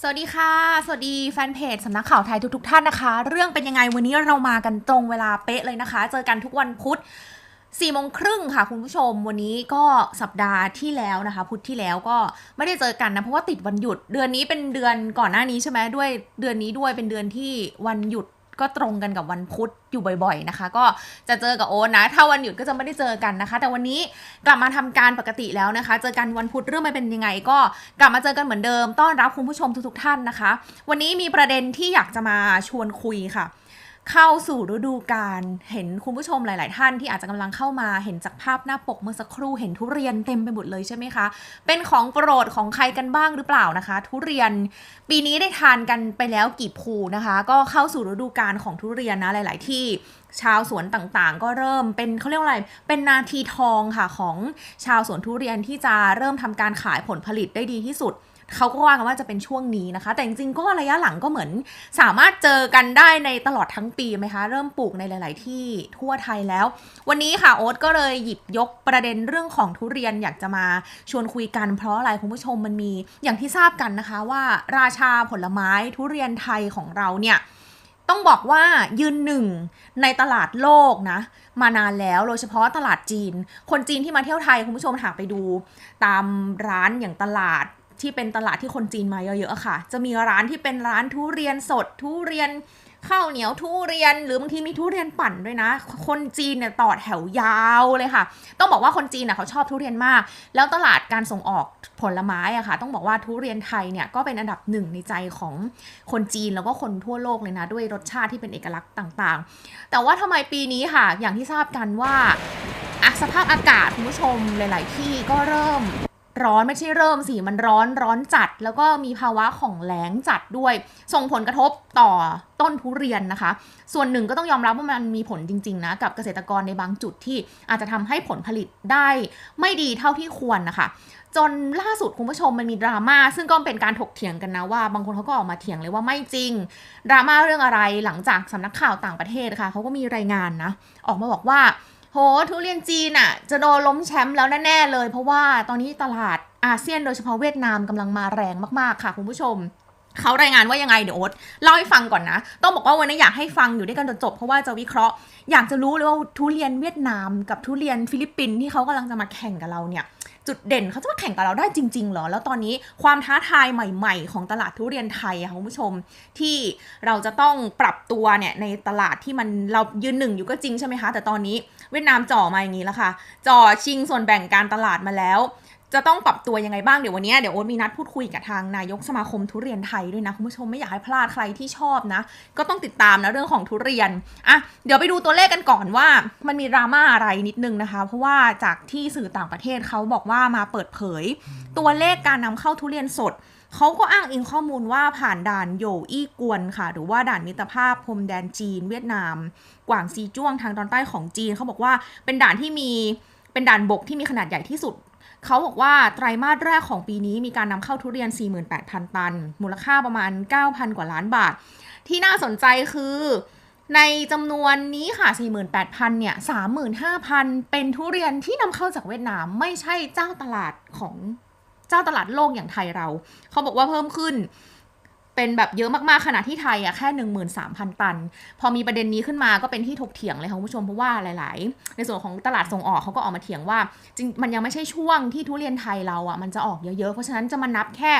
สวัสดีค่ะ สวัสดีแฟนเพจสำนักข่าวไทยทุกๆทท่านนะคะ เรื่องเป็นยังไงวันนี้เรามากันตรงเวลาเป๊ะเลยนะคะ เจอกันทุกวันพุธสี่โมงครึ่งค่ะคุณผู้ชม วันนี้ก็สัปดาห์ที่แล้วนะคะ พุธที่แล้วก็ไม่ได้เจอกันนะ เพราะว่าติดวันหยุด เดือนนี้เป็นเดือนก่อนหน้านี้ใช่ไหมด้วย เดือนนี้ด้วยเป็นเดือนที่วันหยุด ก็ตรงกันกับวันพุธอยู่บ่อย ๆนะคะ ก็จะเจอกับโอ๊ตนะ ถ้าวันหยุดก็จะไม่ได้เจอกันนะคะ แต่วันนี้กลับมาทำการปกติแล้วนะคะ เจอกันวันพุธเรื่องมันเป็นยังไง ก็กลับมาเจอกันเหมือนเดิม ต้อนรับคุณผู้ชมทุกๆท่านนะคะ วันนี้มีประเด็นที่อยากจะมาชวนคุยค่ะ เข้าสู่ฤดูกาลเห็นคุณผู้ชมหลาย ๆ ท่านที่อาจจะกำลังเข้ามาเห็นจากภาพหน้าปกเมื่อสักครู่เห็นทุเรียนเต็มไปหมดเลยใช่ไหมคะ เป็นของโปรดของใครกันบ้างหรือเปล่านะคะ ทุเรียนปีนี้ได้ทานกันไปแล้วกี่ภูนะคะ ก็เข้าสู่ฤดูกาลของทุเรียนนะหลาย ๆ ที่ชาวสวนต่างๆ ก็เริ่มเป็นเขาเรียกว่าอะไร เป็นนาทีทองค่ะของชาวสวนทุเรียนที่จะเริ่มทำการขายผลผลิตได้ดีที่สุด เขาก็ว่ากันว่าจะเป็นช่วงนี้นะคะ แต่จริงๆก็ระยะหลังก็เหมือน สามารถเจอกันได้ในตลอดทั้งปีไหมคะ เริ่มปลูกในหลาย ๆ ที่ทั่วไทยแล้ว วันนี้ค่ะโอ๊ตก็เลยหยิบยกประเด็นเรื่องของทุเรียนอยากจะมาชวนคุยกันเพราะอะไรคุณผู้ชมมันมีอย่างที่ทราบกันนะคะว่าราชาผลไม้ทุเรียนไทยของเราเนี่ยต้องบอกว่ายืนหนึ่งในตลาดโลกนะ มานานแล้วโดยเฉพาะตลาดจีน คนจีนที่มาเที่ยวไทย คุณผู้ชมหากไปดู ตามร้านอย่างตลาด ที่เป็นตลาดที่คนจีนมาเยอะๆค่ะ จะมีร้านที่เป็นร้านทุเรียนสดทุเรียนข้าวเหนียวทุเรียนหรือบางทีมีทุเรียนปั่นด้วยนะ คนจีนเนี่ยต่อแถวยาวเลยค่ะ ต้องบอกว่าคนจีนเน่ะเขาชอบทุเรียนมาก แล้วตลาดการส่งออกผลไม้อะค่ะ ต้องบอกว่าทุเรียนไทยเนี่ยก็เป็นอันดับหนึ่งในใจของคนจีนแล้วก็คนทั่วโลกเลยนะ ด้วยรสชาติที่เป็นเอกลักษณ์ต่างๆ แต่ว่าทำไมปีนี้ค่ะ อย่างที่ทราบกันว่าสภาพอากาศคุณผู้ชมหลาย ๆ ที่ก็เริ่ม ร้อนไม่ใช่เริ่มสิมันร้อนร้อนจัด แล้วก็มีภาวะของแล้งจัดด้วย ส่งผลกระทบต่อต้นทุเรียนนะคะ ส่วนหนึ่งก็ต้องยอมรับว่ามันมีผลจริง ๆ นะ กับเกษตรกรในบางจุดที่อาจจะทำให้ผลผลิตได้ไม่ดีเท่าที่ควรนะคะจนล่าสุดคุณผู้ชมมันมีดราม่าซึ่งก็เป็นการถกเถียงกันนะว่า บางคนเขาก็ออกมาเถียงเลยว่าไม่จริง ดราม่าเรื่องอะไรหลังจากสำนักข่าวต่างประเทศค่ะเขาก็มีรายงานนะ ออกมาบอกว่า โหทุเรียนจีนอะจะโดนล้มแชมป์แล้วแน่ๆเลย เพราะว่าตอนนี้ตลาดอาเซียนโดยเฉพาะเวียดนามกำลังมาแรงมากๆค่ะคุณผู้ชมเขารายงานว่ายังไงเดี๋ยวโอ๊ตเล่าให้ฟังก่อนนะ ต้องบอกว่าวันนี้อยากให้ฟังอยู่ด้วยกันจนจบ เพราะว่าจะวิเคราะห์ อยากจะรู้เลยว่าทุเรียนเวียดนามกับทุเรียนฟิลิปปินส์ที่เขากำลังจะมาแข่งกับเราเนี่ย จุดเด่นเขาจะมาแข่งกับเราได้จริงๆเหรอ แล้วตอนนี้ความท้าทายใหม่ๆ ของตลาดทุเรียนไทยอะค่ะคุณผู้ชม ที่เราจะต้องปรับตัวเนี่ยในตลาดที่มันเรายืนหนึ่งอยู่ก็จริงใช่ไหมคะ แต่ตอนนี้เวียดนามจ่อมาอย่างนี้แล้วค่ะ จ่อชิงส่วนแบ่งการตลาดมาแล้ว จะต้องปรับตัวยังไงบ้างเดี๋ยววันนี้เดี๋ยวโอ๊ตมีนัดพูดคุยกับทางนายกสมาคมทุเรียนไทยด้วยนะคุณผู้ชมไม่อยากให้พลาดใครที่ชอบนะ ก็ต้องติดตามนะเรื่องของทุเรียนอะเดี๋ยวไปดูตัวเลขกันก่อนว่า มันมีดราม่าอะไรนิดนึงนะคะ เพราะว่าจากที่สื่อต่างประเทศเขาบอกว่ามาเปิดเผย ตัวเลขการนำเข้าทุเรียนสดเขาก็อ้างอิงข้อมูลว่าผ่านด่านโยอี้กวนค่ะ หรือว่าด่านมิตรภาพพรมแดนจีน เวียดนาม กวางซีจ้วงทางตอนใต้ของจีนเขาบอกว่าเป็นด่านที่มีเป็นด่านบกที่มีขนาดใหญ่ที่สุด เขาบอกว่าไตรมาสแรกของปีนี้มีการนำเข้าทุเรียน 48,000 ตัน มูลค่าประมาณ 9,000 กว่าล้านบาท ที่น่าสนใจคือในจำนวนนี้ค่ะ 48,000 เนี่ย 35,000 เป็นทุเรียนที่นำเข้าจากเวียดนาม ไม่ใช่เจ้าตลาดของเจ้าตลาดโลกอย่างไทยเรา เขาบอกว่าเพิ่มขึ้น เป็นแบบเยอะมากๆขณะที่ไทยอะแค่ 13,000 ตัน พอมีประเด็นนี้ขึ้นมาก็เป็นที่ถกเถียงเลยค่ะคุณผู้ชมเพราะว่าหลาย ๆ ในส่วนของตลาดส่งออกเขาก็ออกมาเถียงว่าจริงมันยังไม่ใช่ช่วงที่ทุเรียนไทยเราอะมันจะออกเยอะ ๆ เพราะฉะนั้นจะมานับแค่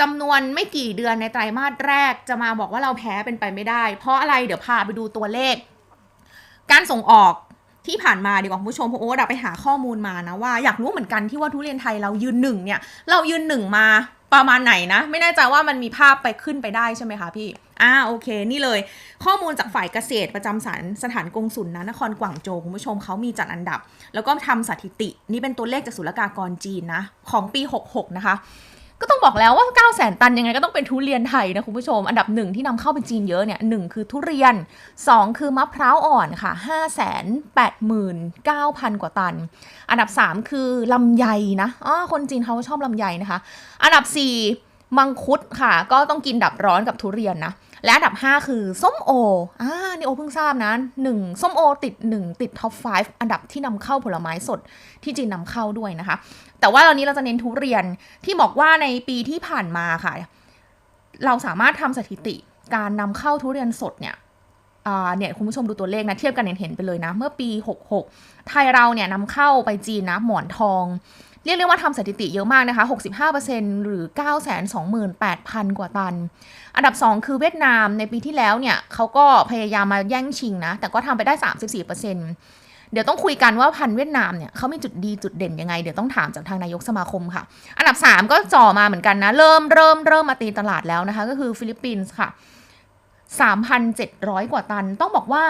จำนวนไม่กี่เดือนในไตรมาสแรกจะมาบอกว่าเราแพ้เป็นไปไม่ได้ เพราะอะไรเดี๋ยวพาไปดูตัวเลข การส่งออกที่ผ่านมาดีกว่าคุณผู้ชมเพราะโอ๊ตอะไปหาข้อมูลมานะว่าอยากรู้เหมือนกันที่ว่าทุเรียนไทยเรายืนหนึ่งเนี่ยเรายืนหนึ่งมา ประมาณไหนนะ ไม่แน่ใจว่ามันมีภาพไปขึ้นไปได้ใช่ไหมคะพี่อ่าโอเค นี่เลย ข้อมูลจากฝ่ายเกษตรประจำสารสถานกงสุลนะนครกวางโจวคุณผู้ชมเขามีจัดอันดับ แล้วก็ทำสถิติ นี่เป็นตัวเลขจากศุลกากรจีนนะ ของปี 66 นะคะ ก็ต้องบอกแล้วว่า9 0 0 0 0 0 ตันยังไงก็ต้องเป็นทุเรียนไทยนะคุณผู้ชม อันดับหนึ่งที่นำเข้าเป็นจีนเยอะเนี่ยหนึ่งคือทุเรียน 2 คือมะพร้าวอ่อนค่ะ 5 8 9 0 0 0 กว่าตัน อันดับ 3 คือลำไยนะอ๋อคนจีนเขาชอบลำไยนะคะ อันดับ 4 มังคุดค่ะ ก็ต้องกินดับร้อนกับทุเรียนนะ และอันดับ 5 คือส้มโอ อ่า นี่โอเพิ่งทราบนะ1ส้มโอติด 1 ติดท็อป 5 อันดับที่นำเข้าผลไม้สดที่จีนนำเข้าด้วยนะคะ แต่ว่าตอนนี้เราจะเน้นทุเรียนที่บอกว่าในปีที่ผ่านมาค่ะ เราสามารถทำสถิติการนำเข้าทุเรียนสดเนี่ยเนี่ยคุณผู้ชมดูตัวเลขนะ เทียบกันเห็นๆไปเลยนะ เมื่อปี 66 ไทยเราเนี่ยนำเข้าไปจีนนะหมอนทอง เรียกได้ว่าทำสถิติเยอะมากนะคะ 65%หรือ 928,000 กว่าตัน อันดับ 2 คือเวียดนามในปีที่แล้วเนี่ยเขาก็พยายามมาแย่งชิงนะ แต่ก็ทำไปได้ 34%เดี๋ยวต้องคุยกันว่าพันเวียดนามเนี่ยเขามีจุดดีจุดเด่นยังไง เดี๋ยวต้องถามจากทางนายกสมาคมค่ะ อันดับ 3 ก็จ่อมาเหมือนกันนะ เริ่มเริ่มเริ่มมาตีตลาดแล้วนะคะ ก็คือฟิลิปปินส์ค่ะ 3,700 กว่าตัน ต้องบอกว่า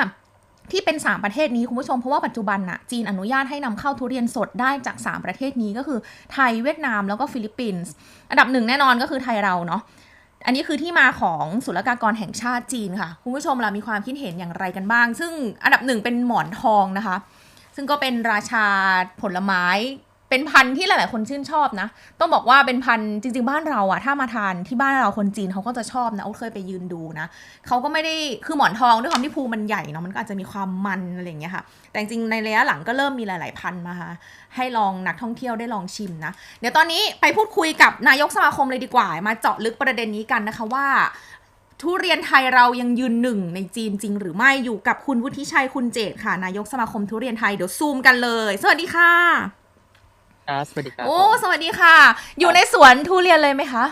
ที่เป็น 3 ประเทศนี้คุณผู้ชมเพราะว่าปัจจุบันน่ะจีนอนุญาตให้นำเข้าทุเรียนสดได้จาก 3 ประเทศนี้ก็คือไทยเวียดนามแล้วก็ฟิลิปปินส์อันดับหนึ่งแน่นอนก็คือไทยเราเนาะอันนี้คือที่มาของศุลกากรแห่งชาติจีนค่ะ คุณผู้ชมเรามีความคิดเห็นอย่างไรกันบ้าง ซึ่งอันดับหนึ่งเป็นหมอนทองนะคะ ซึ่งก็เป็นราชาผลไม้ เป็นพันธุ์ที่หลายๆ คนชื่นชอบนะ ต้องบอกว่าเป็นพันธุ์จริง ๆ บ้านเราอะถ้ามาทานที่บ้านเราคนจีนเขาก็จะชอบนะโอ๊ตเคยไปยืนดูนะเขาก็ไม่ได้คือหมอนทองด้วยความที่ภูมันใหญ่เนาะมันก็อาจจะมีความมันอะไรอย่างเงี้ยค่ะ แต่จริงในระยะหลังก็เริ่มมีหลาย ๆ พันธุ์มาค่ะให้ลองนักท่องเที่ยวได้ลองชิมนะ เดี๋ยวตอนนี้ไปพูดคุยกับนายกสมาคมเลยดีกว่า มาเจาะลึกประเด็นนี้กันนะคะว่าทุเรียนไทยเรายังยืนหนึ่งในจีนจริงหรือไม่อยู่กับคุณวุฒิชัยคุณเจตค่ะ นายกสมาคมทุเรียนไทยเดี๋ยวซูมกันเลย สวัสดีค่ะ ครับสวัสดีครับโอ้ผมสวัสดีค่ะ อยู่ในสวนทุเรียนเลยไหมคะ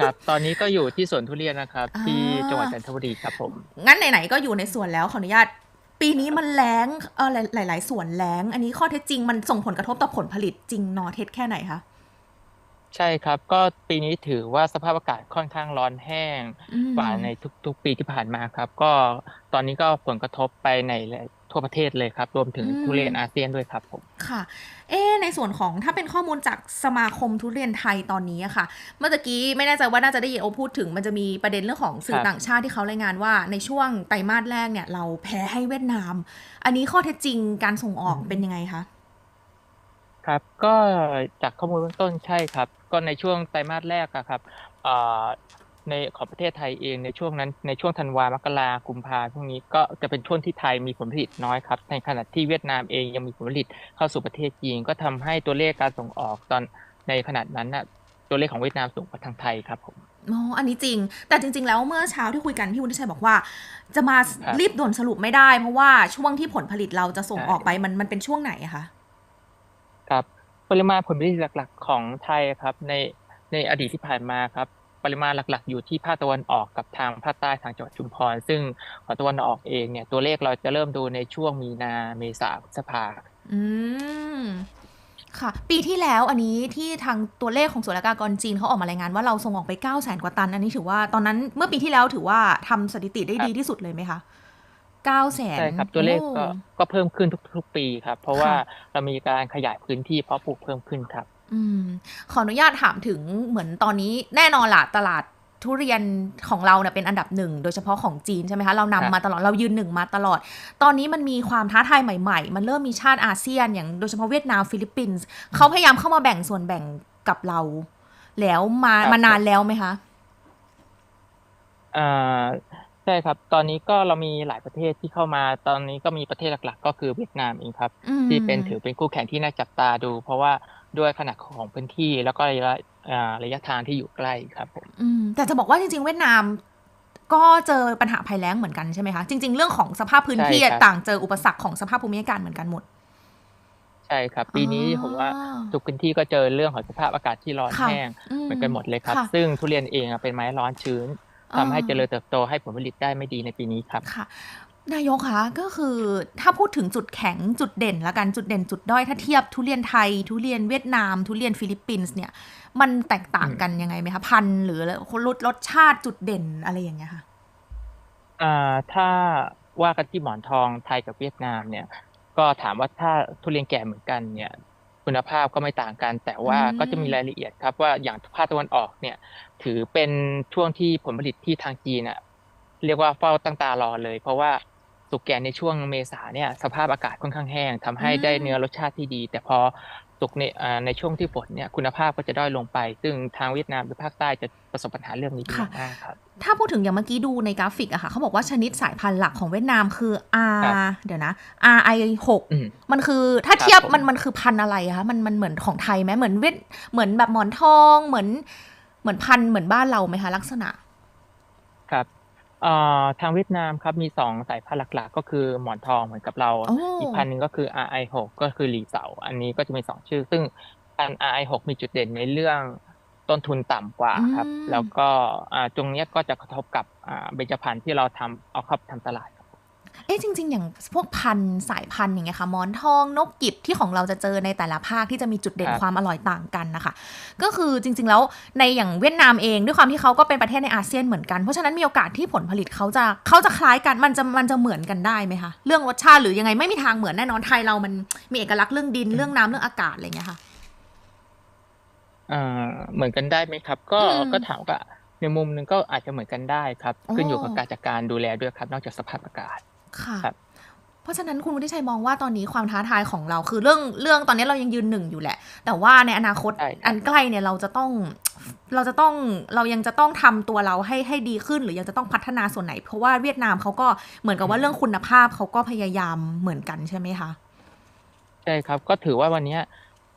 ครับตอนนี้ก็อยู่ที่สวนทุเรียนนะครับอ่าที่จังหวัดจันทบุรีครับผมงั้นไหนๆก็อยู่ในสวนแล้วขออนุญาต ปีนี้มันแล้งเออหลาย ๆ สวนแล้ง อันนี้ข้อเท็จจริงมันส่งผลกระทบต่อผลผลิตจริงนอเท็จแค่ไหนคะใช่ครับ ก็ปีนี้ถือว่าสภาพอากาศค่อนข้างร้อนแห้งอืมกว่าในทุก ๆ ปีที่ผ่านมาครับ ก็ตอนนี้ก็ผลกระทบไปใน ทั่วประเทศเลยครับ รวมถึงอืมทุเรียนอาเซียนด้วยครับผมค่ะ เอ๊ะในส่วนของถ้าเป็นข้อมูลจากสมาคมทุเรียนไทยตอนนี้อะค่ะ เมื่อตะกี้ไม่แน่ใจว่าน่าจะได้ยินโอพูดถึงมันจะมีประเด็นเรื่องของสื่อครับต่างชาติที่เขารายงานว่าในช่วงไตรมาสแรกเนี่ย เราแพ้ให้เวียดนาม อันนี้ข้อเท็จจริงการส่งออกเป็นยังไงคะครับ ก็จากข้อมูลเบื้องต้นใช่ครับ ก็ในช่วงไตรมาสแรกอะครับเอ่อ ในของประเทศไทยเองในช่วงนั้นในช่วงธันวามกรากุมภาพวกนี้ก็จะเป็นช่วงที่ไทยมีผลผลิตน้อยครับ ในขณะที่เวียดนามเองยังมีผลผลิตเข้าสู่ประเทศจีนก็ทำให้ตัวเลขการส่งออกตอนในขณะนั้นน่ะตัวเลขของเวียดนามสูงกว่าทางไทยครับผมอ๋ออันนี้จริง แต่จริง ๆ แล้วเมื่อเช้าที่คุยกันพี่วุฒิชัยบอกว่า จะมาครับรีบด่วนสรุปไม่ได้ เพราะว่าช่วงที่ผลผลิตเราจะส่งใช่ออกไปมันมันเป็นช่วงไหนอะคะครับปริมาณผลผลิตหลัก ๆ ของไทยครับในในอดีตที่ผ่านมาครับ ปริมาณหลัก ๆ อยู่ที่ภาคตะวันออกกับทางภาคใต้ทางจังหวัดชุมพร ซึ่งของตะวันออกเองเนี่ยตัวเลขเราจะเริ่มดูในช่วงมีนาเมษาพฤษภาอืมค่ะ ปีที่แล้วอันนี้ที่ทางตัวเลขของศุลกากรจีนเขาออกมารายงานว่าเราส่งออกไป9 0 0 0 0กว่าตัน อันนี้ถือว่าตอนนั้นเมื่อปีที่แล้วถือว่าทำสถิติได้ครับดีที่สุดเลยไหมคะ9 0 0 0 0 0ใช่ครับตัวเลขก็ก็เพิ่มขึ้นทุกๆปีครับ เพราะว่าค่ะเรามีการขยายพื้นที่เพาะปลูกเพิ่มขึ้นครับ อืมขออนุญาตถามถึงเหมือนตอนนี้แน่นอนล่ะตลาดทุเรียนของเราเนี่ยเป็นอันดับหนึ่งโดยเฉพาะของจีนใช่ไหมคะ เรานำครับมาตลอดเรายืนหนึ่งมาตลอด ตอนนี้มันมีความท้าทายใหม่ ๆ มันเริ่มมีชาติอาเซียน อย่างโดยเฉพาะเวียดนามฟิลิปปินส์เขาพยายามเข้ามาแบ่งส่วนแบ่งกับเรา แล้วมาครับมานานแล้วไหมคะอ่าใช่ครับ ตอนนี้ก็เรามีหลายประเทศที่เข้ามา ตอนนี้ก็มีประเทศหลักๆ ก็คือเวียดนามเองครับอืมที่เป็นถือเป็นคู่แข่งที่น่าจับตาดู เพราะว่า ด้วยขนาดของพื้นที่แล้วก็ระยะอ่าระยะทางที่อยู่ใกล้ครับผมอืมแต่จะบอกว่าจริง ๆ เวียดนามก็เจอปัญหาภัยแล้งเหมือนกันใช่ไหมคะ จริง ๆ เรื่องของสภาพพื้นที่ใช่ครับต่างเจออุปสรรคของสภาพภูมิอากาศเหมือนกันหมด ใช่ครับ ปีนี้อ๋อผมว่าทุกพื้นที่ก็เจอเรื่องของสภาพอากาศที่ร้อนค่ะแห้งเหมือนกันหมดเลยครับค่ะซึ่งทุเรียนเองอะเป็นไม้ร้อนชื้นทำให้เจริญเติบโตให้ผลผลิตได้ไม่ดีในปีนี้ครับค่ะ นายกคะก็คือถ้าพูดถึงจุดแข็งจุดเด่นละกันจุดเด่นจุดด้อยถ้าเทียบทุเรียนไทย ทุเรียนเวียดนาม ทุเรียนฟิลิปปินส์เนี่ย มันแตกต่างกันยังไงไหมคะพันธุ์หรืออะไรรสรสชาติจุดเด่นอะไรอย่างเงี้ยค่ะอ่าถ้าว่ากันที่หมอนทองไทยกับเวียดนามเนี่ย ก็ถามว่าถ้าทุเรียนแก่เหมือนกันเนี่ย คุณภาพก็ไม่ต่างกัน แต่ว่าอืมก็จะมีรายละเอียดครับว่าอย่างภาคตะวันออกเนี่ย ถือเป็นช่วงที่ผลผลิตที่ทางจีนอะเรียกว่าเฝ้าตั้งตารอเลย เพราะว่า สุกแก่ในช่วงเมษาเนี่ยสภาพอากาศค่อนข้างแห้งทำให้ได้เนื้อรสชาติที่ดี แต่พอสุกในอ่าในช่วงที่ฝนเนี่ยคุณภาพก็จะด้อยลงไป ซึ่งทางเวียดนามหรือภาคใต้จะประสบปัญหาเรื่องนี้เป็นอย่างมากครับถ้าพูดถึงอย่างเมื่อกี้ดูในกราฟิกอะค่ะเขาบอกว่าชนิดสายพันธุ์หลักของเวียดนามคือ R ครับเดี๋ยวนะ RI อืม6มันคือถ้าเทียบครับผมมันมันคือพันธุ์อะไรอะคะมันมันเหมือนของไทยไหมเหมือนเวียดเหมือนแบบหมอนทองเหมือนเหมือนพันธุ์เหมือนบ้านเราไหมคะลักษณะครับ เอ่อทางเวียดนามครับมีสองสายพันธุ์หลักๆ ก็คือหมอนทองเหมือนกับเรา โอ้อีกพันธุ์หนึ่งก็คือ RI6 ก็คือหลีเสา อันนี้ก็จะมีสองชื่อ ซึ่งพันธุ์ RI6 มีจุดเด่นในเรื่องต้นทุนต่ำกว่าครับอืมแล้วก็อ่าตรงเนี้ยก็จะกระทบกับอ่าเบญจพรรณที่เราทำเอาเข้าไปทำตลาดครับ เอ๊ะจริง ๆ อย่างพวกพันธุ์สายพันธุ์อย่างเงี้ยค่ะหมอนทองนกกิบที่ของเราจะเจอในแต่ละภาคที่จะมีจุดเด่นครับความอร่อยต่างกันนะคะ ก็คือจริง ๆ แล้วในอย่างเวียดนามเองด้วยความที่เขาก็เป็นประเทศในอาเซียนเหมือนกัน เพราะฉะนั้นมีโอกาสที่ผลผลิตเขาจะเขาจะคล้ายกันมันจะมันจะเหมือนกันได้ไหมคะเรื่องรสชาติหรือยังไงไม่มีทางเหมือนแน่นอนไทยเรามันมีเอกลักษณ์เรื่องดินเรื่องน้ำเรื่องอากาศอะไรอย่างเงี้ยค่ะอ่าเหมือนกันได้ไหมครับ ก็อืมก็ถามว่าในมุมหนึงก็อาจจะเหมือนกันได้ครับอ๋อขึ้นอยู่กับการจัดการดูแลด้วยครับ นอกจากสภาพอากาศ ค่ะครับเพราะฉะนั้นคุณวุฒิชัยมองว่าตอนนี้ความท้าทายของเราคือเรื่องเรื่องตอนนี้เรายังยืนหนึ่งอยู่แหละ แต่ว่าในอนาคตใช่ครับอันใกล้เนี่ยเราจะต้องเราจะต้องเรายังจะต้องทำตัวเราให้ให้ดีขึ้น หรือยังจะต้องพัฒนาส่วนไหน เพราะว่าเวียดนามเขาก็เหมือนกับว่าเรื่องคุณภาพเขาก็พยายามเหมือนกันใช่ไหมคะ ใช่ครับ ก็ถือว่าวันเนี้ย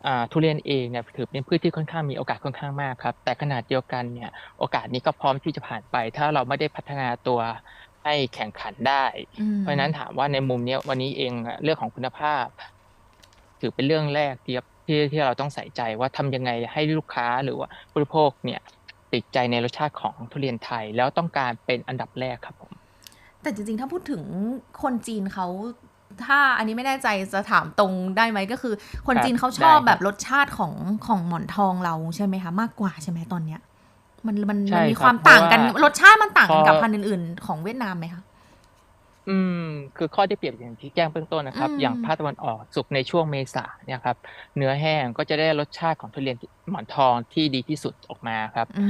อ่าทุเรียนเองเนี่ยถือเป็นพืชที่ค่อนข้างมีโอกาสค่อนข้างมากครับ แต่ขนาดเดียวกันเนี่ยโอกาสนี้ก็พร้อมที่จะผ่านไป ถ้าเราไม่ได้พัฒนาตัว ให้แข่งขันได้อืมเพราะฉะนั้นถามว่าในมุมเนี้ยวันนี้เองอะเรื่องของคุณภาพ ถือเป็นเรื่องแรกที่ที่ที่เราต้องใส่ใจว่าทำยังไงให้ลูกค้าหรือว่าบริโภคเนี่ย ติดใจในรสชาติของทุเรียนไทย แล้วต้องการเป็นอันดับแรกครับผมแต่จริงๆถ้าพูดถึงคนจีนเขาถ้าอันนี้ไม่แน่ใจจะถามตรงได้ไหมก็คือ คนครับจีนเขาชอบได้ครับแบบรสชาติของของหมอนทองเราใช่ไหมคะ มากกว่าใช่ไหมตอนเนี้ย มันมันใช่มันมีครับความต่างกันเพราะว่ารสชาติมันต่างกันกับพอพันธุ์อื่นๆ ของเวียดนามไหมคะอืมคือข้อที่เปรียบอย่างที่แจ้งเบื้องต้นนะครับอืมอย่างภาคตะวันออกสุกในช่วงเมษาเนี่ยครับเนื้อแห้งก็จะได้รสชาติของทุเรียนหมอนทองที่ดีที่สุดออกมาครับอื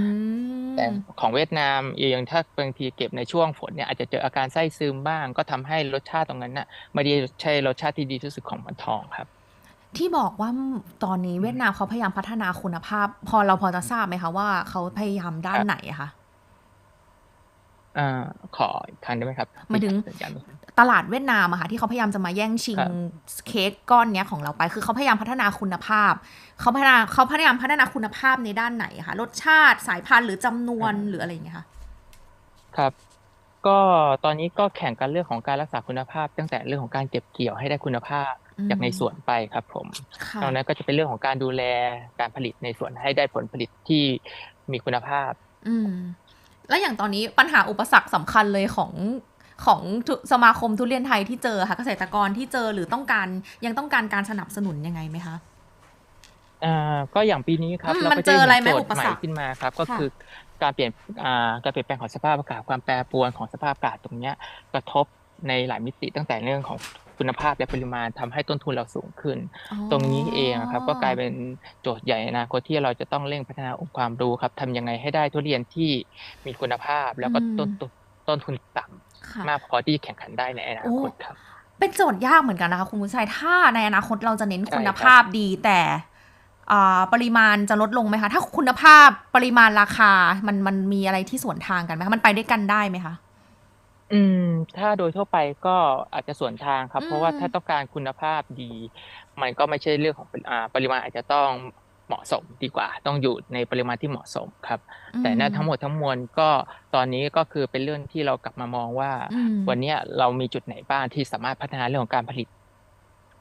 มแต่ของเวียดนามเองถ้าบางทีเก็บในช่วงฝนเนี่ยอาจจะเจออาการไส้ซึมบ้าง ก็ทำให้รสชาติตรงนั้นน่ะไม่ได้ใช่รสชาติที่ดีที่สุดของหมอนทองครับ ที่บอกว่าตอนนี้เวียดนามเขาพยายามพัฒนาคุณภาพ พอเราพอจะทราบไหมคะว่าเขาพยายามด้านครับไหนอะคะอ่าขออีกครั้งได้ไหมครับหมายถึงสัญญาณไม่ค่อยตลาดเวียดนามอะค่ะที่เขาพยายามจะมาแย่งชิงครับเค้กก้อนเนี้ยของเราไป คือเขาพยายามพัฒนาคุณภาพเขาพัฒนาเขาพยายามพัฒนาคุณภาพในด้านไหนอะคะรสชาติสายพันธุ์หรือจำนวนหรืออะไรอย่างเงี้ยค่ะครับ ก็ตอนนี้ก็แข่งกันเรื่องของการรักษาคุณภาพ ตั้งแต่เรื่องของการเก็บเกี่ยวให้ได้คุณภาพอืม จากในสวนไปครับผมค่ะนอกนั้นก็จะเป็นเรื่องของการดูแลการผลิตในสวนให้ได้ผลผลิตที่มีคุณภาพ อืมแล้วอย่างตอนนี้ปัญหาอุปสรรคสำคัญเลยของของทุสมาคมทุเรียนไทยที่เจอค่ะเกษตรกรที่เจอหรือต้องการยังต้องการการสนับสนุนยังไงไหมคะอ่าก็อย่างปีนี้ครับอืมเรามันก็เจจะออะไรเห็นไหมโจทอุย์ปใหม่สรรคขึ้นมาครับ ก็ค่ะคือการเปลี่ยนอ่าการเปลี่ยนแปลงของสภาพอากาศความแปรปรวนของสภาพอากาศตรงเนี้ยกระทบในหลายมิติตั้งแต่เรื่องของ คุณภาพและปริมาณทำให้ต้นทุนเราสูงขึ้นอ๋อตรงนี้เองอะครับก็กลายเป็นโจทย์ใหญ่ในอนาคตที่เราจะต้องเร่งพัฒนาองค์ความรู้ครับทำยังไงให้ได้ทุเรียนที่มีคุณภาพแล้วก็ต้นต้นต้นทุนต่ำค่ะมากพอที่แข่งขันได้ในอนาคตครับเป็นโจทย์ยากเหมือนกันนะคะคุณผู้ชายถ้าในอนาคตเราจะเน้นใช่คุณครับภาพดีแต่อ่าปริมาณจะลดลงไหมคะ ถ้าคุณภาพปริมาณราคามันมันมีอะไรที่สวนทางกันไหมคะมันไปด้วยกันได้ไหมคะ อืม ถ้าโดยทั่วไปก็อาจจะสวนทางครับอืมเพราะว่าถ้าต้องการคุณภาพดี มันก็ไม่ใช่เรื่องของปริอ่า ปริมาณอาจจะต้องเหมาะสมดีกว่า ต้องอยู่ในปริมาณที่เหมาะสมครับแต่นั่นทั้งหมดทั้งมวลก็ ตอนนี้ก็คือเป็นเรื่องที่เรากลับมามองว่า อืมวันเนี้ยเรามีจุดไหนบ้างที่สามารถพัฒนาเรื่องของการผลิต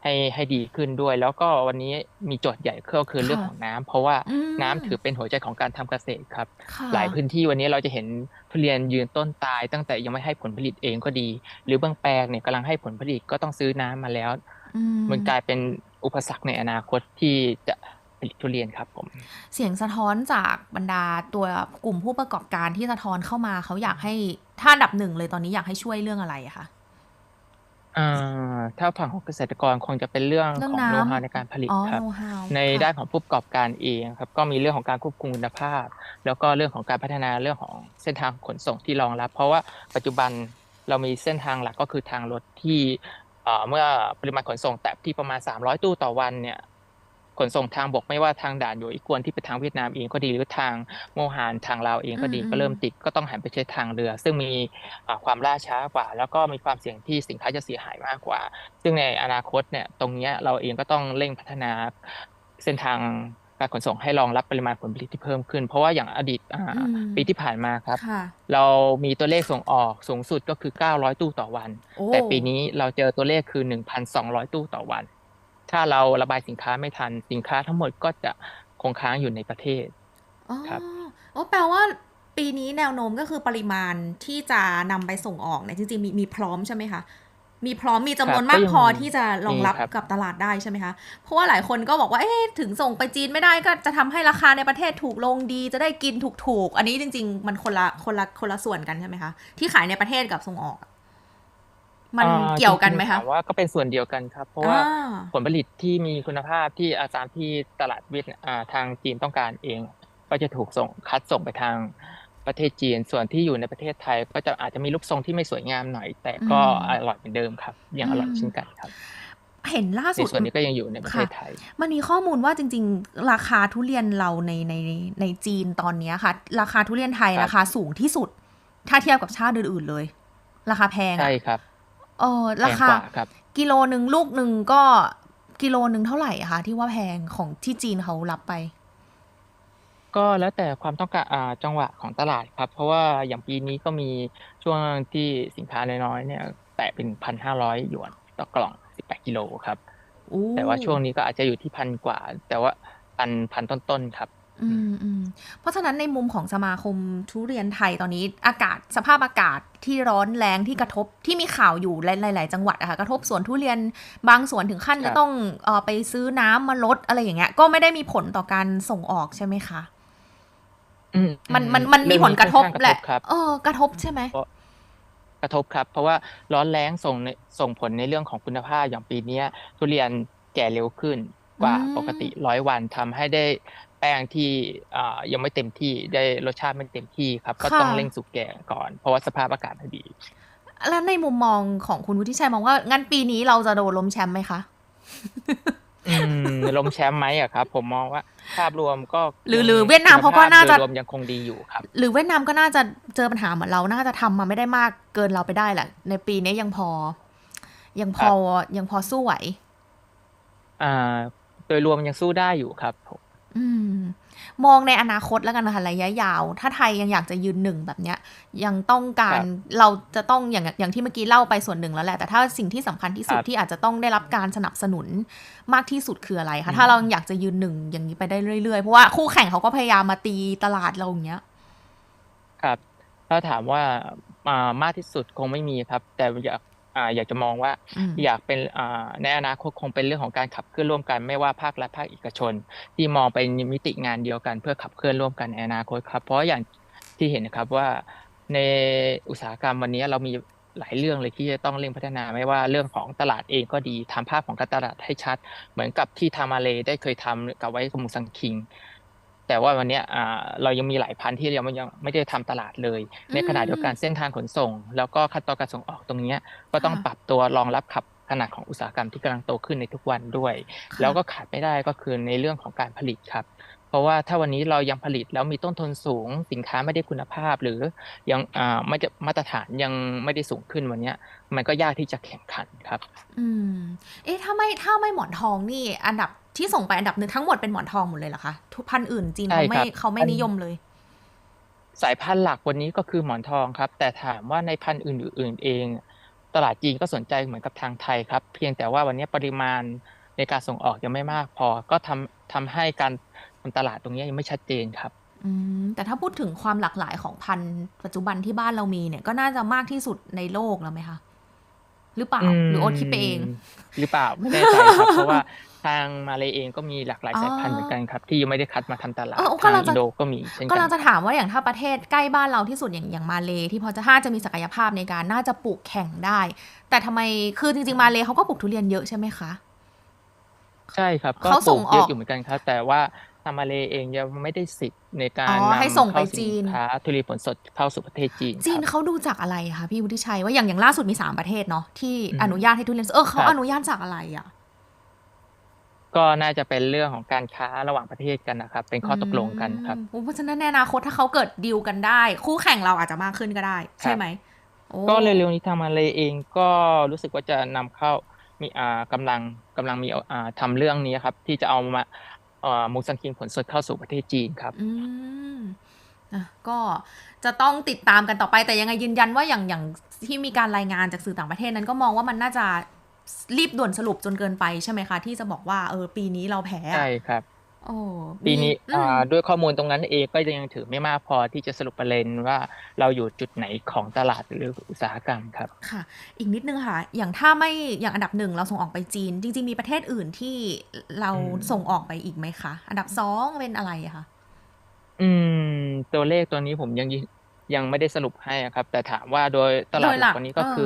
ให้ให้ดีขึ้นด้วย แล้วก็วันนี้มีโจทย์ใหญ่ก็คือเรื่องของน้ำเพราะว่าอืมน้ำถือเป็นหัวใจของการทำเกษตรครับค่ะหลายพื้นที่วันนี้เราจะเห็นทุเรียนยืนต้นตาย ตั้งแต่ยังไม่ให้ผลผลิตเองก็ดี หรือบางแปลงเนี่ยกำลังให้ผลผลิตก็ต้องซื้อน้ำมาแล้วอืมันกลายเป็นอุปสรรคในอนาคตที่จะผลิตทุเรียนครับผมเสียงสะท้อนจากบรรดาตัวกลุ่มผู้ประกอบการที่สะท้อนเข้ามาเขาอยากให้ถ้าอันดับหนึ่งเลยตอนนี้อยากให้ช่วยเรื่องอะไรอะคะ อ่าถ้าฝั่งของเกษตรกรคงจะเป็นเรื่องเรื่อของงน้ำโน้ตฮาวในการผลิตอ๋อครับ โน้ตฮาวในค่ะด้านของผู้ประกอบการเองครับก็มีเรื่องของการควบคุมคุณภาพ แล้วก็เรื่องของการพัฒนาเรื่องของเส้นทางขนส่งที่รองรับ เพราะว่าปัจจุบันเรามีเส้นทางหลักก็คือทางรถที่เอ่อเมื่อปริมาณขนส่งแตะที่ประมาณ 300 ตู้ต่อวันเนี่ย ขนส่งทางบกไม่ว่าทางด่านอยู่อีกวนที่ไปทางเวียดนามเองก็ดีหรือทางโมฮานทางลาวเองก็ดีอืมก็เริ่มติดก็ต้องหันไปใช้ทางเรือ ซึ่งมีอ่าความล่าช้ากว่า แล้วก็มีความเสี่ยงที่สินค้าจะเสียหายมากกว่า ซึ่งในอนาคตเนี่ยตรงเนี้ยเราเองก็ต้องเร่งพัฒนาเส้นทางการขนส่งให้รองรับปริมาณผลผลิตที่เพิ่มขึ้น เพราะว่าอย่างอดีตอ่าอืมปีที่ผ่านมาครับค่ะเรามีตัวเลขส่งออกสูงสุดก็คือ 900 ตู้ต่อวันโอ้แต่ปีนี้เราเจอตัวเลขคือ 1,200 ตู้ต่อวัน ถ้าเราระบายสินค้าไม่ทันสินค้าทั้งหมดก็จะคงค้างอยู่ในประเทศอ๋อครับอ๋อแปลว่าปีนี้แนวโน้มก็คือปริมาณที่จะนำไปส่งออกเนี่ยจริงๆมีมีพร้อมใช่ไหมคะ มีพร้อมมีจำนวนครับมากก็ยังพอที่จะรองรับมีครับกับตลาดได้ใช่ไหมคะ เพราะว่าหลายคนก็บอกว่าเอ๊ะถึงส่งไปจีนไม่ได้ก็จะทำให้ราคาในประเทศถูกลงดี จะได้กินถูกๆ อันนี้จริง ๆ มันคนละคนละคนละส่วนกันใช่ไหมคะ ที่ขายในประเทศกับส่งออกอะ มันอ่าเกี่ยวกันไหมจริงๆคะถามว่าก็เป็นส่วนเดียวกันครับ เพราะว่าอ่าผลผลิตที่มีคุณภาพที่อาตามที่ตลาดเวียดอ่าทางจีนต้องการเอง ก็จะถูกส่งคัดส่งไปทางประเทศจีนส่วนที่อยู่ในประเทศไทย ก็จะอาจจะมีรูปทรงที่ไม่สวยงามหน่อย แต่ก็อืมอร่อยเหมือนเดิมครับยังอร่อยอืมเช่นกันครับเห็นล่าในสุดส่วนนี้ก็ยังอยู่ในประเทศไทย มันมีข้อมูลว่าจริง ๆ ราคาทุเรียนเราในในในจีนตอนเนี้ยค่ะ ราคาทุเรียนไทยครับราคาสูงที่สุด ถ้าเทียบกับชาติอื่นๆเลย ราคาแพงใช่อะครับ เออแพรางคากว่าครับ กิโลหนึ่งลูกหนึ่งก็กิโลหนึ่งเท่าไหร่อะคะที่ว่าแพงของที่จีนเขารับไป ก็แล้วแต่ความต้องการอ่าจังหวะของตลาดครับ เพราะว่าอย่างปีนี้ก็มีช่วงที่สินค้าน้อยๆเนี่ย แตะเป็นพันห้าร้อยหยวนต่อกล่องสิบแปดกิโลครับอู้แต่ว่าช่วงนี้ก็อาจจะอยู่ที่พันกว่า แต่ว่าพันพันต้นๆครับ อืมอืมเพราะฉะนั้นในมุมของสมาคมทุเรียนไทยตอนนี้อากาศสภาพอากาศที่ร้อนแรงที่กระทบที่มีข่าวอยู่หลาย ๆ จังหวัดอะค่ะกระทบสวนทุเรียนบางสวนถึงขั้นครัจะบต้องเออไปซื้อน้ำมาลดอะไรอย่างเงี้ย ก็ไม่ได้มีผลต่อการส่งออกใช่ไหมคะอืมันมันมันมีผลกระทบเองนี้แหละค่อนข้างกระทบครับเออกระทบใช่ไหมเพราะกระทบครับ เพราะว่าร้อนแรงส่งในส่งผลในเรื่องของคุณภาพอย่างปีเนี้ยทุเรียนแก่เร็วขึ้นกว่าอืมปกติร้อยวันทำให้ได้แป้งที่อ่ายังไม่เต็มที่ได้รสชาติไม่เต็มที่ครับ ก็ต้องเร่งสุกแก่ก่อน เพราะว่าสภาพอากาศไม่ดี แล้วในมุมมองของคุณวุฒิชัยมองว่างั้นปีนี้เราจะโดนล้มแชมป์ไหมคะอืมลมแชมป์ไหมอะครับ ผมมองว่าภาพรวมก็ หรือยังหรือเวียดนามเขาก็น่าจะคุณภพโดยรวมยังคงดีอยู่ครับ หรือเวียดนามก็น่าจะเจอปัญหาเหมือนเราน่าจะทำมาไม่ได้มากเกินเราไปได้แหละในปีนี้ยังพอ ยังพอยังพอสู้ไหวอ่า โดยรวมยังสู้ได้อยู่ครับผมอื มมองในอนาคตแล้วกันนะคะระยะยาว ถ้าไทยยังอยากจะยืนหนึ่งแบบเนี้ย ยังต้องการเราจะต้องอย่างอย่างที่เมื่อกี้เล่าไปส่วนหนึ่งแล้วแหละแต่ถ้าสิ่งที่สำคัญที่สุดที่อาจจะต้องได้รับการสนับสนุนมากที่สุดคืออะไรคะถ้าเรายังอยากจะยืนหนึ่งอย่างนี้ไปได้เรื่อยๆ เพราะว่าคู่แข่งเขาก็พยายามมาตีตลาดเราอย่างเงี้ย ครับ ถ้าถามว่าอ่ามากที่สุดคงไม่มีครับ แต่อยาก อ่าอยากจะมองว่าอืมอยากเป็นอ่าในอนาคตคงเป็นเรื่องของการขับเคลื่อนร่วมกัน ไม่ว่าภาครัฐภาคเอกชน ที่มองไปในมิติงานเดียวกัน เพื่อขับเคลื่อนร่วมกันในอนาคตครับ เพราะอย่างที่เห็นนะครับว่าในอุตสาหกรรมวันนี้เรามีหลายเรื่องเลยที่จะต้องเร่งพัฒนาไม่ว่าเรื่องของตลาดเองก็ดีทำภาพของการตลาดให้ชัด เหมือนกับที่ทางมาเลได้เคยทำกับไว้กับมูซังคิง แต่ว่าวันเนี้ยอ่าเรายังมีหลายพันธุ์ที่ยังไม่ยังไม่ได้ทำตลาดเลย ในขณะเดียวกันเส้นทางขนส่ง แล้วก็ขั้นตอนการส่งออกตรงเนี้ยก็ต้องค่ะปรับตัวรองรับขับขนาดของอุตสาหกรรมที่กำลังโตขึ้นในทุกวันด้วย แล้วก็ขาดไม่ได้ก็คือในเรื่องของการผลิตครับ เพราะว่าถ้าวันนี้เรายังผลิตแล้วมีต้นทุนสูง สินค้าไม่ได้คุณภาพ หรือยังอ่าไม่ได้มาตรฐานยังไม่ได้สูงขึ้นวันเนี้ยมันก็ยากที่จะแข่งขันครับ อืม เอ๊ะถ้าไม่ถ้าไม่หมอนทองนี่อันดับ ที่ส่งไปอันดับหนึ่งทั้งหมดเป็นหมอนทองหมดเลยเหรอคะทุกพันธุ์อื่นจีนใช่เขาไม่ครับเขาไม่อันนิยมเลย สายพันธุ์หลักวันนี้ก็คือหมอนทองครับ แต่ถามว่าในพันธุ์อื่น ๆ เอง ตลาดจีนก็สนใจเหมือนกับทางไทยครับ เพียงแต่ว่าวันนี้ปริมาณในการส่งออกยังไม่มากพอ ก็ทำทำให้การทำตลาดตรงนี้ยังไม่ชัดเจนครับอืมแต่ถ้าพูดถึงความหลากหลายของพันธุ์ปัจจุบันที่บ้านเรามีเนี่ยก็น่าจะมากที่สุดในโลกแล้วไหมคะหรือเปล่าหรือโอ๊ตคิดไปเอง หรือเปล่าไม่แน่ใจครับเพราะว่า ทางมาเลเองก็มีหลากหลายอ๋อสายพันธุ์เหมือนกันครับ ที่ยังไม่ได้คัดมาทำตลาดเออทางกำลังจะอินโดก็มีเช่นก็กันเราจะถามว่าอย่างถ้าประเทศใกล้บ้านเราที่สุดอย่างอย่างมาเลที่พอจะห้าจะมีศักยภาพในการน่าจะปลูกแข่งได้ แต่ทำไมคือจริง ๆ มาเลเขาก็ปลูกทุเรียนเยอะใช่ไหมคะใช่ครับก็เขาปส่ลูงกอเยอกอะอยู่เหมือนกันครับ แต่ว่าทางมาเลเองยังไม่ได้สิทธิ์ในการอ๋อนำให้ส่งไปเข้าจีสินนค้าทุเรียนผลสดเข้าสู่ประเทศจีน จีนครับเขาดูจากอะไรคะพี่วุฒิชัยว่าอย่างอย่างล่าสุดมีสามประเทศเนาะที่อืมอนุญาตให้ทุเรียนเออเขาครับอนุญาตจากอะไรอะ ก็น่าจะเป็นเรื่องของการค้าระหว่างประเทศกันนะครับ เป็นข้อตกลงกันครับอืมเพราะฉะนั้นในอนาคตถ้าเขาเกิดดีลกันได้ คู่แข่งเราอาจจะมากขึ้นก็ได้ ใช่ไหมโอ้ก็เร็วๆนี้ทางมาเลเองก็รู้สึกว่าจะนำเข้ามีอ่ากำลังกำลังมีอ่าทำเรื่องนี้ครับ ที่จะเอามาเอ่อมูซันคิงผลสดเข้าสู่ประเทศจีนครับอืมอะก็จะต้องติดตามกันต่อไปแต่ยังไงยืนยันว่าอย่างอย่างที่มีการรายงานจากสื่อต่างประเทศนั้นก็มองว่ามันน่าจะ รีบด่วนสรุปจนเกินไปใช่ไหมคะ ที่จะบอกว่าเออปีนี้เราแพ้อะใช่ครับโอ้ปีนี้อือ่ามด้วยข้อมูลตรงนั้นเองก็ยังถือไม่มากพอที่จะสรุปประเด็นว่าเราอยู่จุดไหนของตลาดหรืออุตสาหกรรมครับค่ะ อีกนิดนึงค่ะ อย่างถ้าไม่อย่างอันดับหนึ่งเราส่งออกไปจีน จริง ๆ มีประเทศอื่นที่เราอืมส่งออกไปอีกไหมคะ อันดับสองเป็นอะไรอะคะอืม ตัวเลขตัวนี้ผมยังยิยังไม่ได้สรุปให้อะครับ แต่ถามว่าโดยตลาโดดยหหลัลักกวันนี้ก็เออคือ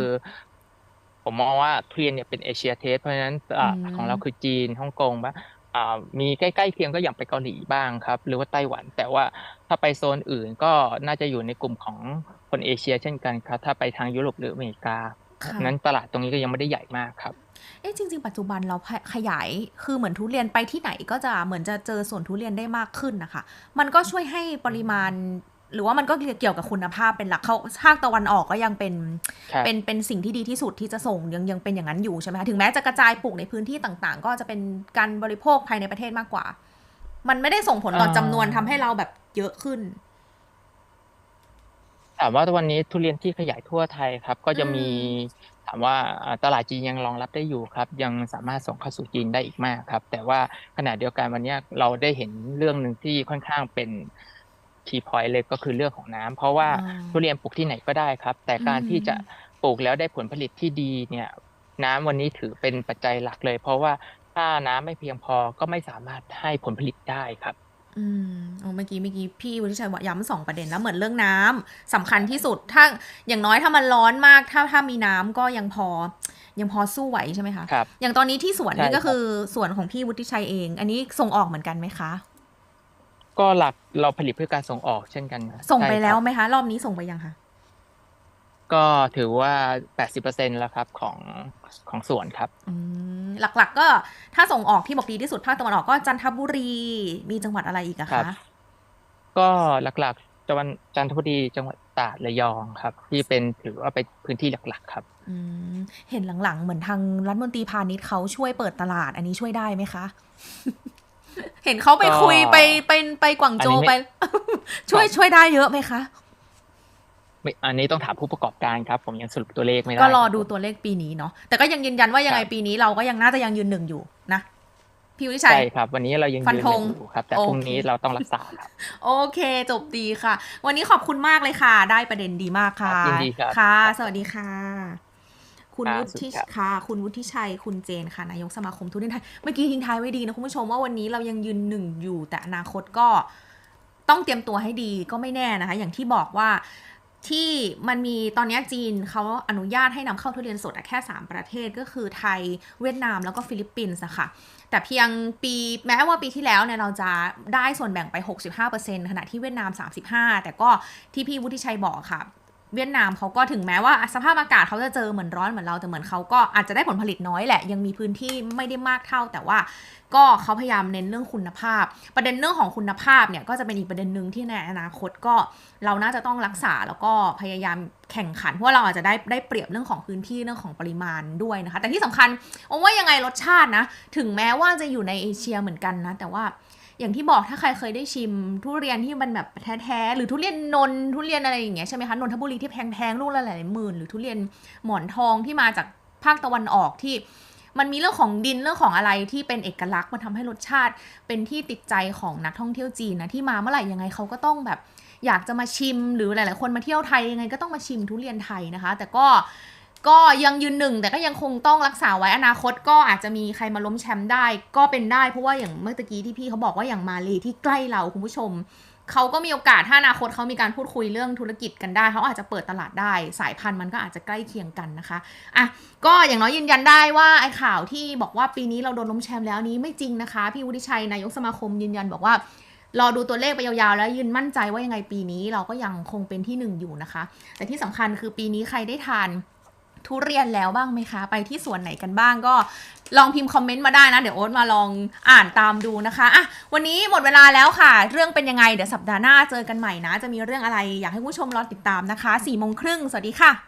ผมมองว่าทุเรียนเนี่ยเป็นเอเชียเทสเพราะฉะนั้นอ่าอืมของเราคือจีนฮ่องกงบ้างอ่ามีใกล้ๆเคียงก็อย่างไปเกาหลีบ้างครับ หรือว่าไต้หวัน แต่ว่าถ้าไปโซนอื่นก็น่าจะอยู่ในกลุ่มของคนเอเชียเช่นกันครับ ถ้าไปทางยุโรปหรืออเมริกาค่ะนั้นตลาดตรงนี้ก็ยังไม่ได้ใหญ่มากครับ เอ๊ะจริง ๆ ปัจจุบันเราขยายคือเหมือนทุเรียนไปที่ไหนก็จะเหมือนจะเจอสวนทุเรียนได้มากขึ้นนะคะ มันก็ช่วยให้ปริมาณ หรือว่ามันก็เกี่ยวกับคุณภาพเป็นหลักเขาภาคตะวันออกก็ยังเป็นครับเป็นเป็นสิ่งที่ดีที่สุดที่จะส่งยังยังเป็นอย่างนั้นอยู่ใช่ไหมคะถึงแม้จะกระจายปลูกในพื้นที่ต่างๆ ก็จะเป็นการบริโภคภายในประเทศมากกว่า มันไม่ได้ส่งผลต่ออ่าจำนวนทำให้เราแบบเยอะขึ้นถามว่าวันนี้ทุเรียนที่ขยายทั่วไทยครับ ก็จะมีอืมถามว่าอ่าตลาดจีนยังรองรับได้อยู่ครับ ยังสามารถส่งเข้าสู่จีนได้อีกมากครับ แต่ว่าขณะเดียวกันวันนี้เราได้เห็นเรื่องหนึ่งที่ค่อนข้างเป็น คีย์พอยต์เลยก็คือเรื่องของน้ำเพราะว่าอ่าทุเรียนปลูกที่ไหนก็ได้ครับ แต่การอืมที่จะปลูกแล้วได้ผลผลิตที่ดีเนี่ยน้ำวันนี้ถือเป็นปัจจัยหลักเลย เพราะว่าถ้าน้ำไม่เพียงพอก็ไม่สามารถให้ผลผลิตได้ครับอืมโอ้เมื่อกี้เมื่อกี้พี่วุฒิชัยว่าย้ำสองประเด็นแล้วเหมือนเรื่องน้ำสำคัญที่สุดถ้าอย่างน้อยถ้ามันร้อนมากถ้าถ้ามีน้ำก็ยังพอ ยังพอสู้ไหวใช่ไหมคะครับอย่างตอนนี้ที่สวนใช่นี่ก็ครับคือสวนของพี่วุฒิชัยเอง อันนี้ส่งออกเหมือนกันไหมคะ ก็หลักเราผลิตเพื่อการส่งออกเช่นกันครับส่งไปใช่ครับแล้วไหมคะ รอบนี้ส่งไปยังคะก็ถือว่า 80%แล้วครับของของสวนครับอืมหลักๆก็ถ้าส่งออกที่บอกดีที่สุดภาคตะวันออกก็จันทบุรีมีจังหวัดอะไรอีกอะครัคะบก็หลักๆจังหวัดจันทบุรีจังหวัดตราดระยองครับ ที่เป็นถือว่าเป็นพื้นที่หลักๆ ครับอืมเห็นหลังๆ เหมือนทางรัฐมนตรีพาณิชย์เขาช่วยเปิดตลาด อันนี้ช่วยได้ไหมคะ เห็นเขาไปก็คุยไปไปไปกวางโจวอันนี้ไปไม่ช่วยช่วยได้เยอะไหมคะไม่อันนี้ต้องถามผู้ประกอบการครับ ผมยังสรุปตัวเลขไม่ได้ก็รอคบดูผมตัวเลขปีนี้เนาะแต่ก็ยังยืนยันว่ายังไงครับปีนี้เราก็ยังน่าจะยังยืนหนึ่งอยู่นะพี่วิชัยใช่ครับ วันนี้เรายังฟันยืนธหงนึ่งอยู่ครับ แต่โอพรุ่งเคนี้เราต้องรักษาครับโอเค จบดีค่ะ วันนี้ขอบคุณมากเลยค่ะ ได้ประเด็นดีมากค่ะครับยินดีครับค่ะ สวัสดีค่ะ คุณครับวุสวัสฒิดีครับค่ะ คุณวุฒิชัย คุณเจนค่ะ นายกสมาคมทุเรียนไทย เมื่อกี้ทิ้งท้ายไว้ดีนะ คุณผู้ชมว่าวันนี้เรายังยืนหนึ่งอยู่ แต่อนาคตก็ต้องเตรียมตัวให้ดีก็ไม่แน่นะคะ อย่างที่บอกว่าที่มันมีตอนนี้จีนเขาอนุญาตให้นำเข้าทุเรียนสดอะแค่ 3 ประเทศก็คือไทยเวียดนามแล้วก็ฟิลิปปินส์อะค่ะ แต่เพียงปีแม้ว่าปีที่แล้วเนี่ยเราจะได้ส่วนแบ่งไป 65%ขณะที่เวียดนาม 35 แต่ก็ที่พี่วุฒิชัยบอกค่ะ เวียดนามเขาก็ถึงแม้ว่าสภาพอากาศเขาจะเจอเหมือนร้อนเหมือนเราแต่เหมือนเขาก็อาจจะได้ผลผลิตน้อยแหละ ยังมีพื้นที่ไม่ได้มากเท่า แต่ว่าก็เขาพยายามเน้นเรื่องคุณภาพ ประเด็นเรื่องของคุณภาพเนี่ยก็จะเป็นอีกประเด็นหนึ่งที่ในอนาคตก็เราน่าจะต้องรักษาแล้วก็พยายามแข่งขันเพราะเราอาจจะได้ได้เปรียบเรื่องของพื้นที่เรื่องของปริมาณด้วยนะคะ แต่ที่สำคัญโอว่ายังไงรสชาตินะ ถึงแม้ว่าจะอยู่ในเอเชียเหมือนกันนะ แต่ว่า อย่างที่บอกถ้าใครเคยได้ชิม ทุเรียนที่มันแบบแท้ๆหรือทุเรียนนนทุเรียนอะไรอย่างเงี้ยใช่ไหมคะนนทบุรีที่แพงๆลูกละหลายหมื่นหรือทุเรียนหมอนทองที่มาจากภาคตะวันออกที่มันมีเรื่องของดินเรื่องของอะไรที่เป็นเอกลักษณ์มันทำให้รสชาติเป็นที่ติดใจของนักท่องเที่ยวจีนนะที่มาเมื่อไหร่ยังไงเขาก็ต้องแบบอยากจะมาชิมหรือหลาย ๆ คนมาเที่ยวไทยยังไงก็ต้องมาชิมทุเรียนไทยนะคะ แต่ก็ ก็ยังยืนหนึ่งแต่ก็ยังคงต้องรักษาไว้อนาคตก็อาจจะมีใครมาล้มแชมป์ได้ ก็เป็นได้เพราะว่าอย่างเมื่อกี้ที่พี่เขาบอกว่าอย่างมาเลที่ใกล้เราคุณผู้ชมเขาก็มีโอกาสถ้าอนาคตเขามีการพูดคุยเรื่องธุรกิจกันได้เขาอาจจะเปิดตลาดได้ สายพันธุ์มันก็อาจจะใกล้เคียงกันนะคะอะก็อย่างน้อยยืนยันได้ว่าไอ้ข่าวที่บอกว่าปีนี้เราโดนล้มแชมป์แล้วนี้ไม่จริงนะคะ พี่วุฒิชัยนายกสมาคมยืนยันบอกว่ารอดูตัวเลขไปยาวๆ แล้วยืนมั่นใจว่ายังไงปีนี้เราก็ยังคงเป็นที่หนึ่งอยู่นะคะ แต่ที่สำคัญคือปีนี้ใครได้ทาน ทุเรียนแล้วบ้างไหมคะ ไปที่สวนไหนกันบ้างก็ลองพิมพ์คอมเมนต์มาได้นะ เดี๋ยวโอ๊ตมาลองอ่านตามดูนะคะอะวันนี้หมดเวลาแล้วค่ะ เรื่องเป็นยังไงเดี๋ยวสัปดาห์หน้าเจอกันใหม่นะ จะมีเรื่องอะไรอยากให้ผู้ชมรอติดตามนะคะ4ี่โมงครึ่งสวัสดีค่ะ